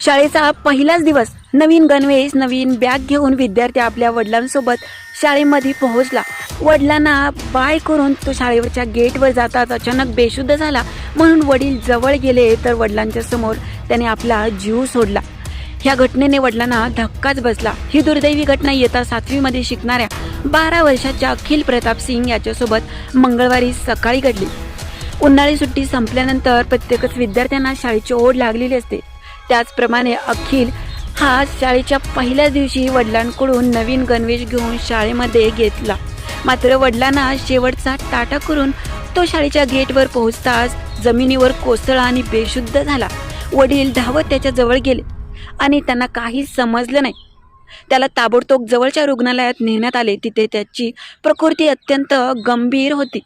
शाळेचा पहिलाच दिवस. नवीन गणवेश नवीन बॅग घेऊन विद्यार्थी आपल्या वडिलांसोबत शाळेमध्ये पोहोचला. वडिलांना बाय करून तो शाळेवरच्या गेटवर जातात अचानक बेशुद्ध झाला. म्हणून वडील जवळ गेले तर वडिलांच्या समोर त्याने आपला जीव सोडला. ह्या घटनेने वडिलांना धक्काच बसला. ही दुर्दैवी घटना येता सातवीमध्ये शिकणाऱ्या बारा वर्षाच्या अखिल प्रताप सिंग याच्यासोबत मंगळवारी सकाळी घडली. उन्हाळी सुट्टी संपल्यानंतर प्रत्येकच विद्यार्थ्यांना शाळेची ओढ लागलेली असते. त्याचप्रमाणे अखिल हा शाळेच्या पहिल्या दिवशी वडिलांकडून नवीन गणवेश घेऊन शाळेमध्ये घेतला. मात्र वडिलांना शेवटचा टाटा करून तो शाळेच्या गेटवर पोहोचताच जमिनीवर कोसळा आणि बेशुद्ध झाला. वडील धावत त्याच्याजवळ गेले आणि त्यांना काहीच समजलं नाही. त्याला ताबडतोब जवळच्या रुग्णालयात नेण्यात आले. तिथे त्याची प्रकृती अत्यंत गंभीर होती.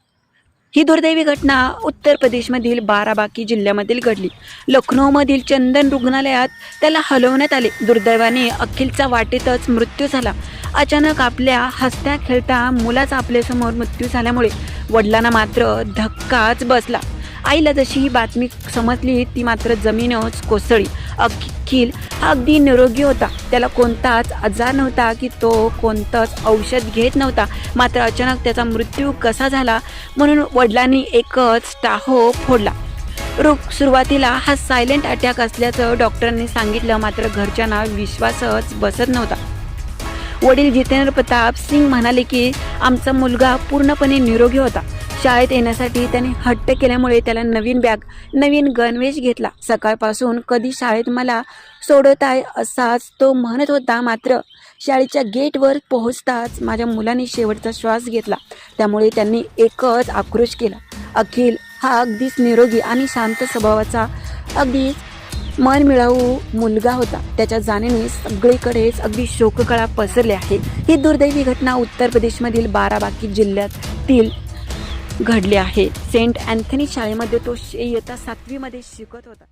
ही दुर्दैवी घटना उत्तर प्रदेशमधील बाराबाकी जिल्ह्यामधील घडली. लखनौमधील चंदन रुग्णालयात त्याला हलवण्यात आले. दुर्दैवाने अखिलचा वाटेतच मृत्यू झाला. अचानक आपल्या हसत्या खेळता मुलाचा आपल्यासमोर मृत्यू झाल्यामुळे वडिलांना मात्र धक्काच बसला. आईला जशी ही बातमी समजली ती मात्र जमीनच कोसळली. अखिल हा अगदी निरोगी होता. त्याला कोणताच आजार नव्हता की तो कोणतंच औषध घेत नव्हता. मात्र अचानक त्याचा मृत्यू कसा झाला म्हणून वडिलांनी एकच टाहो फोडला. रोग सुरुवातीला हा सायलेंट अटॅक असल्याचं डॉक्टरांनी सांगितलं मात्र घरच्यांना विश्वासच बसत नव्हता. वडील जितेंद्र प्रताप सिंग म्हणाले की आमचा मुलगा पूर्णपणे निरोगी होता. शाळेत येण्यासाठी त्याने हट्ट केल्यामुळे त्याला नवीन बॅग नवीन गणवेश घेतला. सकाळपासून कधी शाळेत मला सोडत आहे असाच तो म्हणत होता मात्र शाळेच्या गेटवर पोहोचताच माझ्या मुलाने शेवटचा श्वास घेतला. त्यामुळे त्यांनी एकच आक्रोश केला. अखिल हा अगदीच निरोगी आणि शांत स्वभावाचा अगदीच मन मिळावू मुलगा होता. त्याच्या जाण्याने सगळीकडेच अगदी शोककळा पसरले आहे. ही दुर्दैवी घटना उत्तर प्रदेशमधील बाराबाकी जिल्ह्यातील घडले आहे. सेंट अँथनी शाळेमध्ये तो इयत्ता सातवीमध्ये शिकत होता.